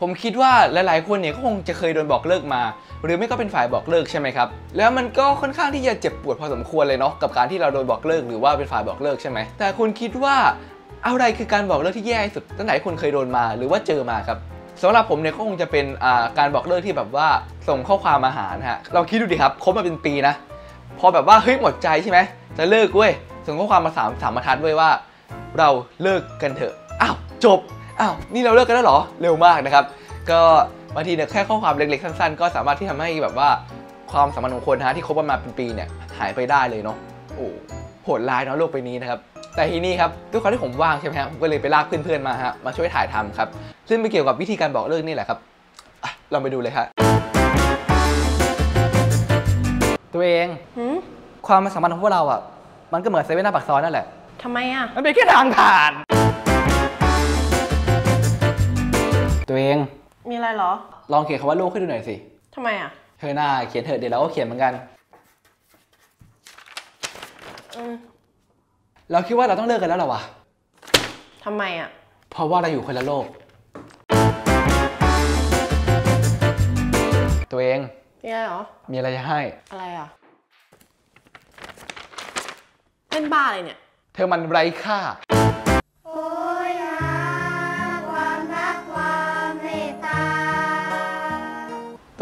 ผมคิดว่าหลายๆคนเนี่ยก็คงจะเคยโดนบอกเลิกมา หรือไม่ก็เป็นฝ่ายบอกเลิกใช่ไหมครับแล้วมันก็ค่อนข้างที่จะเจ็บปวดพอสมควรเลยเนาะกับการที่เราโดนบอกเลิกหรือว่าเป็นฝ่ายบอกเลิกใช่ไหมแต่คุณคิดว่าอะไรคือการบอกเลิกที่แย่ที่สุดตั้งแต่คุณเคยโดนมาหรือว่าเจอมาครับสำหรับผมเนี่ยก็คงจะเป็นการบอกเลิกที่แบบว่าส่งข้อความมาหาฮะเราคิดดูดิครับคบมาเป็นปีนะ พอแบบว่าเฮ้ยหมดใจใช่ไหมจะเลิกเว้ยส่งข้อความมาสามสามบรรทัดเว้ยว่า เราเลิกกันเถอะอ้าวจบ อ้าวนี่เราเลิกกันแล้วเหรอเร็วมากนะครับ ก็บางทีเนี่ยแค่ข้อความเล็กๆสั้นๆก็สามารถที่ทำให้แบบว่าความสัมพันธ์ของคนนะฮะที่คบกันมาเป็นปีเนี่ยหายไปได้เลยเนาะโอ้โหดร้ายเนาะโลกใบนี้นะครับแต่ทีนี้ครับด้วยความที่ผมว่างใช่ไหมฮะผมก็เลยไปลากเพื่อนๆมาฮะมาช่วยถ่ายทำครับซึ่งเป็นเกี่ยวกับวิธีการบอกเลิกนี่แหละครับอะลองไปดูเลยครับตัวเองหืมความสัมพันธ์ของพวกเราอะมันก็เหมือนเซเว่นหน้าปากซอยนั่นแหละทำไมอะมันเป็นแค่ทางผ่าน ตัวเอง มีอะไรเหรอ ลองเขียนคำว่าลูกให้ดูหน่อยสิทำไมอะ เธอหน้าเขียนเถอะเดี๋ยวเราก็เขียนเหมือนกัน อืมเราคิดว่าเราต้องเลิกกันแล้วเหรอวะ ทำไมอะ เพราะว่าเราอยู่คนละโลก ตัวเอง มีอะไรเหรอ มีอะไรจะให้ อะไรอะเล่นบ้าอะไรเนี่ย เธอมันไร้ค่า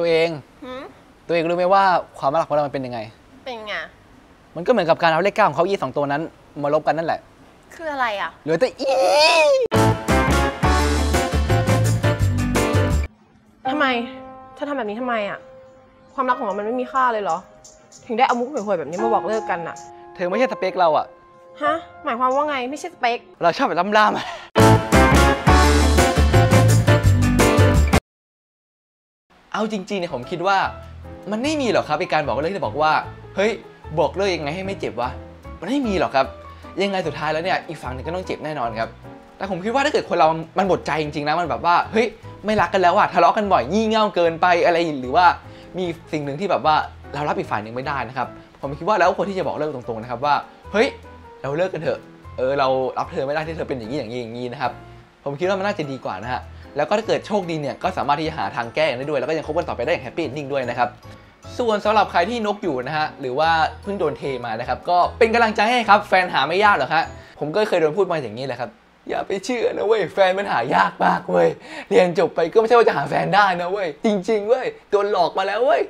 ตัวเอง หืมตัวเองรู้ไหมว่าความรักของเรามันเป็นยังไง เป็นไง มันก็เหมือนกับการเอาเลขเก้าของเขายี่สองตัวนั้น มาลบกันนั่นแหละ คืออะไรอะ เหลือแต่อีทำไมเธอทำแบบนี้ทำไมอะ ความรักของเรามันไม่มีค่าเลยเหรอ ถึงได้เอามุกห่วยๆแบบนี้มาบอกเลิกกันอะ เธอไม่ใช่สเปคเราอะฮะ หมายความว่าไง ไม่ใช่สเปค เราชอบแบบล่ำๆอะ เอาจริงๆเนี่ยผมคิดว่า มันไม่มีหรอกครับไอการบอกเลิกที่บอกว่า เฮ้ยบอกเลิกยังไงให้ไม่เจ็บวะมันไม่มีหรอกครับ ยังไงสุดท้ายแล้วเนี่ยอีกฝั่งหนึงก็ต้องเจ็บแน่นอนครับแต่ผมคิดว่าถ้าเกิดคนเรามันหมดใจจริงๆนะมันแบบว่าเฮ้ยไม่รักกันแล้วอะทะเลาะกันบ่อยงี่เง่าเกินไปอะไรหรือว่ามีสิ่งหนึ่งที่แบบว่าเรารับอีกฝ่ายหนึ่งไม่ได้นะครับผมคิดว่าแล้วควรที่จะบอกเลิกตรงๆนะครับว่าเฮ้ยเราเลิกกันเถอะเออเรารับเธอไม่ได้ที่เธอเป็นอย่างนี้อย่างนี้อย่างนี้นะครับผมคิดว่ามันน่าจะดีกว่านะฮะ แล้วก็ถ้าเกิดโชคดีเนี่ยก็สามารถที่จะหาทางแก้ได้ด้วย แล้วก็ยังคบกันต่อไปได้อย่างแฮปปี้เอนดิ้งด้วยนะครับส่วนสำหรับใครที่นกอยู่นะฮะหรือว่าเพิ่งโดนเทมานะครับก็เป็นกำลังใจให้ครับแฟนหาไม่ยากหรอกฮะผมก็เคยโดนพูดมาอย่างนี้แหละครับอย่าไปเชื่อนะเว้ยแฟนมันหายากมากเว้ยเรียนจบไปก็ไม่ใช่ว่าจะหาแฟนได้นะเว้ยจริงๆเว้ยโดนหลอกมาแล้วเว้ย